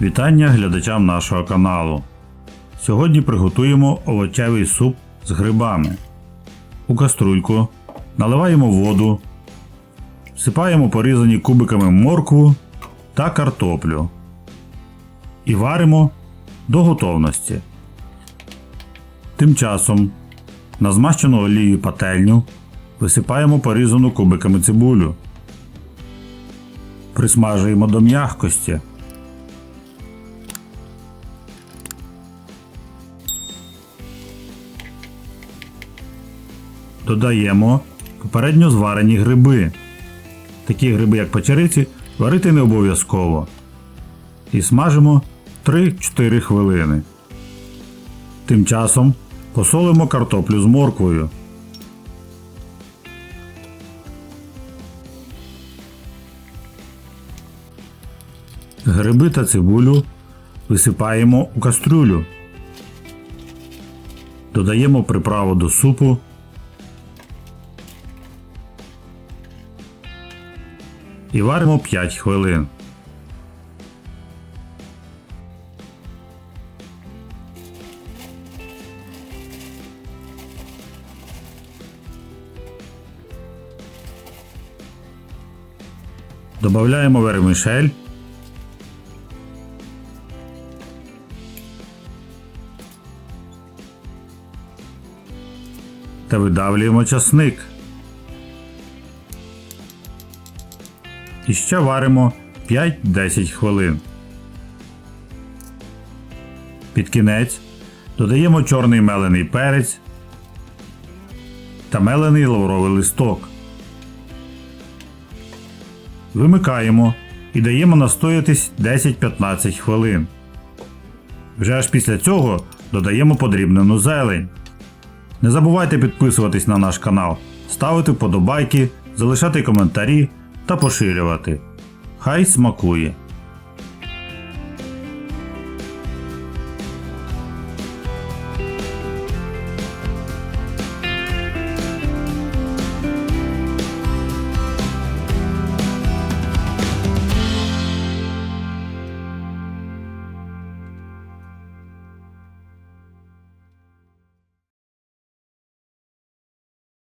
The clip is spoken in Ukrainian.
Вітання глядачам нашого каналу. Сьогодні приготуємо овочевий суп з грибами. У каструльку наливаємо воду, всипаємо порізані кубиками моркву та картоплю і варимо до готовності. Тим часом на змащену олією пательню висипаємо порізану кубиками цибулю. Присмажуємо до м'якості. Додаємо попередньо зварені гриби. Такі гриби, як печериці, варити не обов'язково. І смажимо 3-4 хвилини. Тим часом посолимо картоплю з морквою. Гриби та цибулю висипаємо у кастрюлю. Додаємо приправу до супу. І варимо 5 хвилин. Добавляємо вермішель. Та видавлюємо часник. І ще варимо 5-10 хвилин. Під кінець додаємо чорний мелений перець та мелений лавровий листок. Вимикаємо і даємо настоятись 10-15 хвилин. Вже аж після цього додаємо подрібнену зелень. Не забувайте підписуватись на наш канал, ставити вподобайки, залишати коментарі та поширювати. Хай смакує!